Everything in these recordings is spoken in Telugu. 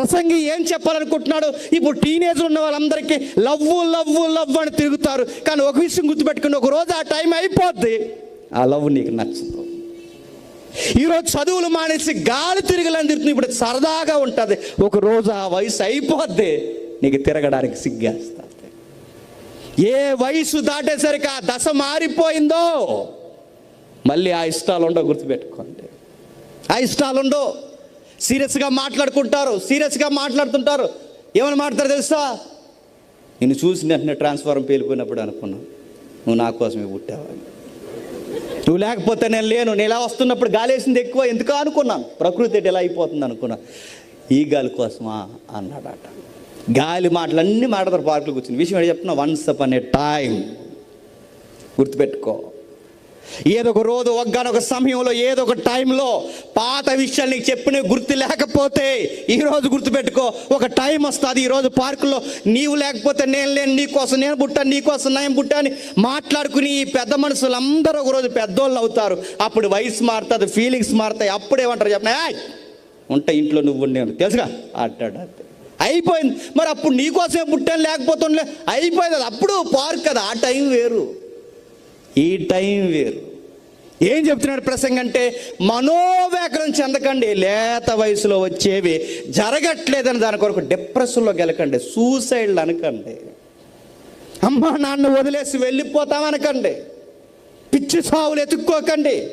ప్రసంగి ఏం చెప్పాలనుకుంటున్నాడు ఇప్పుడు టీనేజర్ ఉన్న వాళ్ళందరికీ లవ్ లవ్ లవ్ అని తిరుగుతారు. కానీ ఒక విషయం గుర్తుపెట్టుకుని ఒక రోజు ఆ టైం అయిపోద్ది. ఆ లవ్ నీకు నచ్చదు. ఈరోజు చదువులు మానేసి గాలి తిరగలని తిరుగుతుంది ఇప్పుడు సరదాగా ఉంటుంది. ఒక రోజు ఆ వయసు అయిపోద్ది. నీకు తిరగడానికి సిగ్గేస్తుంది ఏ వయసు దాటేసరికి ఆ దశ మారిపోయిందో మళ్ళీ ఆ ఇష్టాలు గుర్తుపెట్టుకోండి. ఆ ఇష్టాలు సీరియస్గా మాట్లాడుకుంటారు సీరియస్గా మాట్లాడుతుంటారు. ఏమని మాట్లాడతారు తెలుసా? నేను చూసి వెంటనే ట్రాన్స్ఫార్మ్ పేలిపోయినప్పుడు అనుకున్నాను నువ్వు నా కోసమే పుట్టావని నువ్వు లేకపోతే నేను లేను నేను ఇలా వస్తున్నప్పుడు గాలి వేసింది ఎక్కువ ఎందుకు అనుకున్నాను? ప్రకృతి ఎటు ఎలా అయిపోతుంది అనుకున్నా. ఈ గాలి కోసమా? అన్నాడట. గాలి మాటలు అన్నీ మాట్లాడతారు పార్కులు కూర్చుని విషయం చెప్తున్నా వన్స్ అప్ అనే టైం. గుర్తుపెట్టుకో. ఏదో ఒక రోజు ఒక్కనొక సమయంలో ఏదో ఒక టైంలో పాత విషయాలు నీకు చెప్పిన గుర్తు లేకపోతే ఈరోజు గుర్తుపెట్టుకో ఒక టైం వస్తుంది. ఈరోజు పార్కులో నీవు లేకపోతే నేను లేను నీకోసం నేను పుట్టాను నీకోసం నేను పుట్టా అని మాట్లాడుకుని ఈ పెద్ద మనుషులు అందరూ ఒక రోజు పెద్దోళ్ళు అవుతారు. అప్పుడు వయసు మారుతుంది ఫీలింగ్స్ మారుతాయి. అప్పుడు ఏమంటారు చెప్పిన? ఉంటా ఇంట్లో నువ్వు నేను తెలుసుగా? అట్టాడు అయిపోయింది. మరి అప్పుడు నీకోసమే పుట్టాను లేకపోతుండలే అయిపోయింది అది. అప్పుడు పార్క్ కదా ఆ టైం వేరు. ఈ టైం వేరు. ఏం చెప్తున్నాడు ప్రసంగం అంటే మనోవ్యాకరణ చెందకండి లేత వయసులో వచ్చేవి జరగట్లేదని దాని కొరకు డిప్రెషన్లో గెలకండి సూసైడ్లు అనకండి. అమ్మ నాన్న వదిలేసి వెళ్ళిపోతామనకండి పిచ్చి సావులు ఎత్తుక్కోకండి.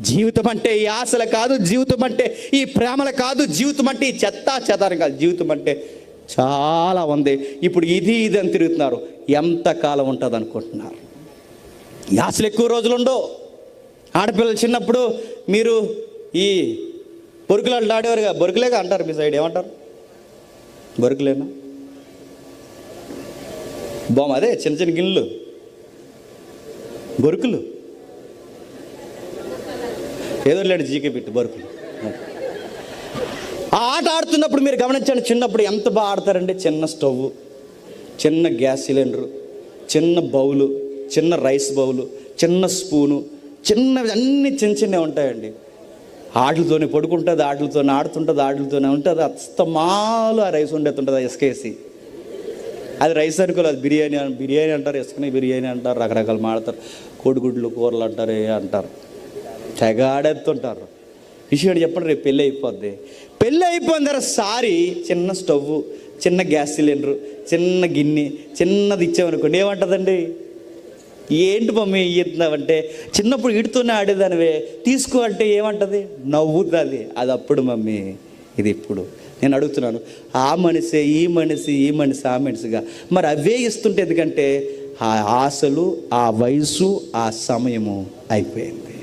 జీవితం అంటే ఈ ఆశలు కాదు జీవితం అంటే ఈ ప్రేమలు కాదు జీవితం అంటే ఈ చెత్త చెదారం కాదు జీవితం అంటే చాలా ఉంది. ఇప్పుడు ఇది ఇది అని తిరుగుతున్నారు. ఎంతకాలం ఉంటుంది అనుకుంటున్నారు ఈ ఎక్కువ రోజులు ఉండవు. ఆడపిల్లలు చిన్నప్పుడు మీరు ఈ బొరుకులాళ్ళు ఆడేవారుగా? బొరుకులేగా అంటారు మీ సైడ్ ఏమంటారు? బొరుకులేనా? బొమ్మ అదే చిన్న చిన్న గిన్నెలు బొరుకులు. ఏదో లేడు జీకే పెట్టి బొరుకులు. ఆ ఆట ఆడుతున్నప్పుడు మీరు గమనించండి చిన్నప్పుడు ఎంత బాగా ఆడతారండి? చిన్న స్టవ్ చిన్న గ్యాస్ సిలిండరు చిన్న బౌలు. చిన్న రైస్ బౌలు చిన్న స్పూను చిన్నవి అన్ని చిన్న చిన్నవి ఉంటాయండి. ఆటలతోనే పడుకుంటుంది ఆటలతోనే ఆడుతుంటుంది ఆటలతోనే ఉంటుంది అస్తమాలు ఆ రైస్ ఉండేస్తుంటుంది ఎస్కేసి. అది రైస్ అనుకోలేదు అది బిర్యానీ బిర్యానీ అంటారు ఎసుకునే బిర్యానీ అంటారు రకరకాలు మాడతారు కోడిగుడ్లు కూరలు అంటారు ఏ అంటారు. తెగ ఆడేస్తుంటారు విషయం చెప్పండి రేపు పెళ్ళి అయిపోద్ది. పెళ్ళి అయిపోయిన తర్వాత సారి చిన్న స్టవ్ చిన్న గ్యాస్ సిలిండర్ చిన్న గిన్నె చిన్నది ఇచ్చామనుకోండి ఏమంటుందండి? ఏంటి మమ్మీ ఈడుతున్నావంటే చిన్నప్పుడు ఈడుతూనే ఆడేదానివే తీసుకో అంటే ఏమంటది? నవ్వుతుంది. అది అప్పుడు మమ్మీ ఇది ఇప్పుడు. నేను అడుగుతున్నాను ఆ మనిషే ఈ మనిషి ఈ మనిషి ఆ మనిషిగా. మరి అవే ఇస్తుంటే ఎందుకంటే ఆ ఆశలు ఆ వయసు ఆ సమయము అయిపోయింది.